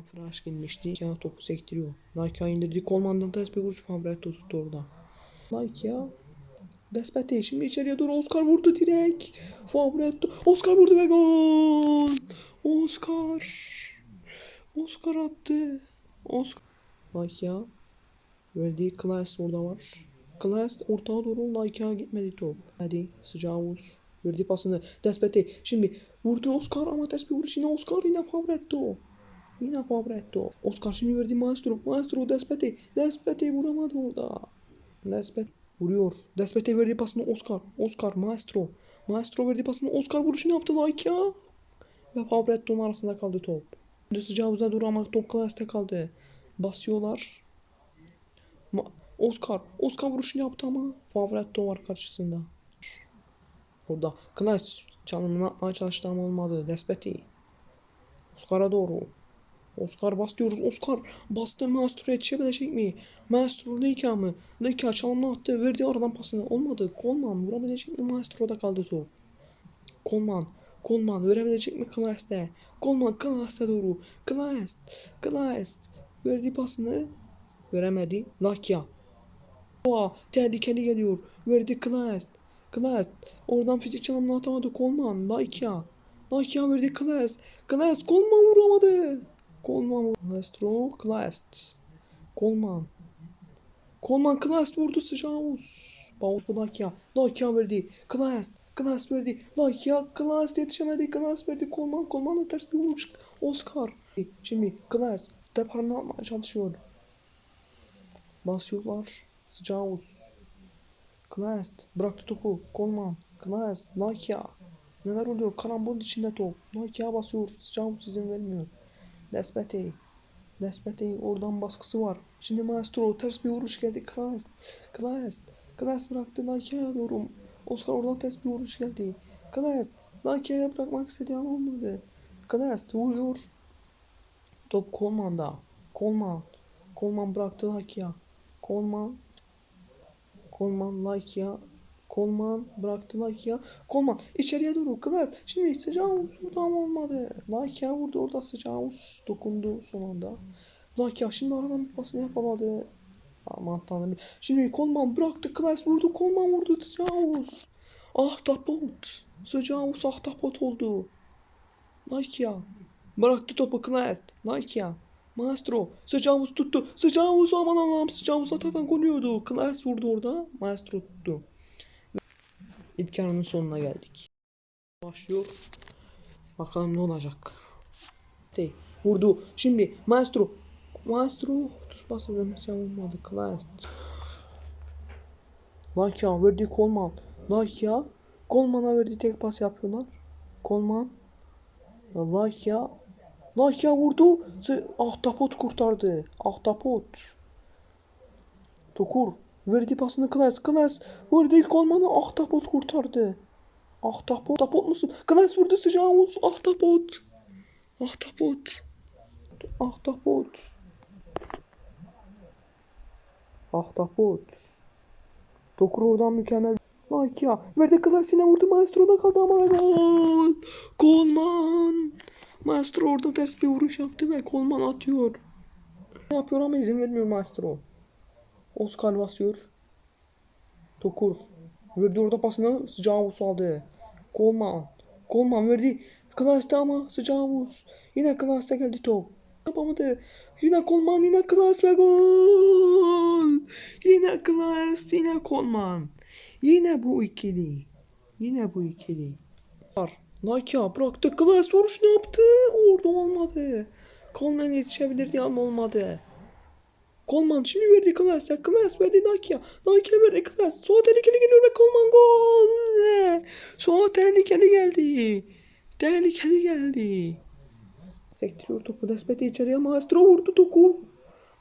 Fıraş gelmişti. Ya topu sektiriyor. Like indirdi. Kolmandan ters bir vuruş Fabretto tuttu orada. Like ya. Despete şimdi içeriye doğru Oscar vurdu direkt. Fabretto. Oscar vurdu ve gol. Oscar. Oscar attı. Oscar. Like ya. Verdiği Klaes orada var. Klaes ortağa doğru Like'a gitmedi top. Hadi sıcağı vur. Verdiği pasını Despete. Şimdi vurdu Oscar ama ters bir vuruş yine Oscar yine Fabretto. Yine Fabretto. Oscar şimdi verdi Maestro. Maestro Despete. Despete vuramadı orada. Despete vuruyor. Despete verdi pasını Oscar. Oscar Maestro. Maestro verdi pasını Oscar vuruşunu yaptı like ya. Ve Fabretto'nun arasında kaldı top. Şimdi sıcağı uzağa doğru ama top klasta kaldı. Basıyorlar. Ma- Oscar. Oscar vuruşunu yaptı ama Fabretto var karşısında. Burada Klas çalımını atmaya çalıştı ama olmadı. Despeti. Oscar'a doğru. Oscar bastıyoruz. Oscar bastı Maestro'ya yetişebilecek mi? Maestro Leica mı? Leica çalımını attı. Verdi aradan pasını. Olmadı. Kolman vurabilecek mi? Maestro'da kaldı top. Kolman. Kolman verebilecek mi Klas'te? Kolman Klas'te doğru. Klas. Klas. Verdi pasını. Veremedi. Lakia. Oha tehlikeli geliyor. Verdi Klas. Klas. Oradan fizik çalımını atamadı Kolman. Lakia. Lakia verdi Klas. Klas Kolman vuramadı. Kolman vur- Maestro Klas. Kolman. Kolman Klas vurdu sıcağı uz. Bavut Lakia. Lakia verdi. Klas. Klas verdi. Lakia. Klas yetişemedi. Klas verdi. Kolman. Kolman'la ters bir vuruş. Oscar. Şimdi Klas. Deparını atmaya çalışıyor. Basıyorlar. Sıcağı uz. Knast bıraktı topu. Kolman. Knast. Lakia. Neler oluyor? Karambol içinde top. Lakia basıyor. Sıcağı uz izin vermiyor. Despete. Despete oradan baskısı var. Şimdi Maestro ters bir vuruş geldi. Knast. Knast. Knast bıraktı Lakia'ya doğru. Oscar oradan ters bir vuruş geldi. Knast. Lakia'ya bırakmak istedi ama olmadı. Knast vuruyor. Top Kolman'da. Kolman. Kolman bıraktı Lakia. Kolman. Kolman like ya. Kolman bıraktı like ya. Kolman içeriye doğru Klas. Şimdi sıcağı ama olmadı. Like ya vurdu orada sıcağı dokundu son anda. Like ya şimdi aradan bir pasını yapamadı. Aman tanrım. Şimdi Kolman bıraktı Klas vurdu. Kolman vurdu sıcağı Ahtapot. Sıcağı ahtapot oldu. Like ya. Bıraktı topu Klas. Like ya. Maestro sıcağımız tuttu. Sıcağımız aman Allah'ım sıcağımız zaten gol yiyordu. Klas vurdu orada. Maestro tuttu. İlk sonuna geldik. Başlıyor. Bakalım ne olacak. Dey, vurdu. Şimdi Maestro. Maestro tuz basadan savunmadı. Klas. Lakia verdi Kolman. Lakia Kolman'a verdi tek pas yapıyorlar. Kolman. Lakia Lakia vurdu. Sı- Ahtapot kurtardı. Ahtapot. Tokur. Verdi pasını Klas. Klas. Vurdu ilk olmanı Ahtapot kurtardı. Ahtapot. Ahtapot musun? Klas vurdu sıcağı vur. Ahtapot. Ahtapot. Ahtapot. Ahtapot. Tokur oradan mükemmel. Lakia. Verdi Klas yine vurdu. Maestro'da kaldı ama gol. Kolman. Maestro orada ters bir vuruş yaptı ve Kolman atıyor. Ne yapıyor ama izin vermiyor Maestro. Oscar basıyor. Tokur. Verdi orada pasını sıcağı vus aldı. Kolman. Kolman verdi. Klas'ta ama sıcağı vus. Yine Klas'ta geldi top. Yapamadı. Yine Kolman yine Klas ve gol. Yine Klas yine Kolman. Yine bu ikili. Yine bu ikili. Lakia bıraktı. Klas vuruş ne yaptı? Orada olmadı. Coleman yetişebilirdi ama olmadı. Coleman şimdi verdi Klas'a. Klas verdi Lakia. Lakia verdi Klas. Soğa tehlikeli geliyor ve Coleman gol. Soğa tehlikeli geldi. Tehlikeli geldi. Sektiriyor topu. Despete içeriye. Maestro vurdu Tokur.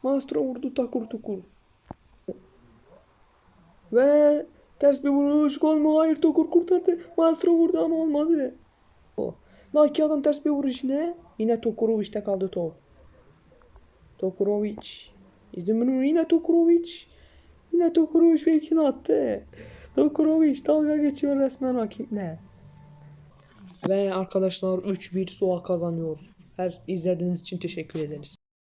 Maestro vurdu Takur Tokur. Ve ters bir vuruş. Gol mü? Hayır Tokur kurtardı. Maestro vurdu ama olmadı. O. Lakia'dan ters bir vuruş yine. Yine Tokurovic'te kaldı top. Tokurovic. İzin verin yine Tokurovic. Yine Tokurovic belki de attı. Tokurovic dalga geçiyor resmen rakiple. Ve arkadaşlar 3-1 Soğa kazanıyor. Her izlediğiniz için teşekkür ederiz.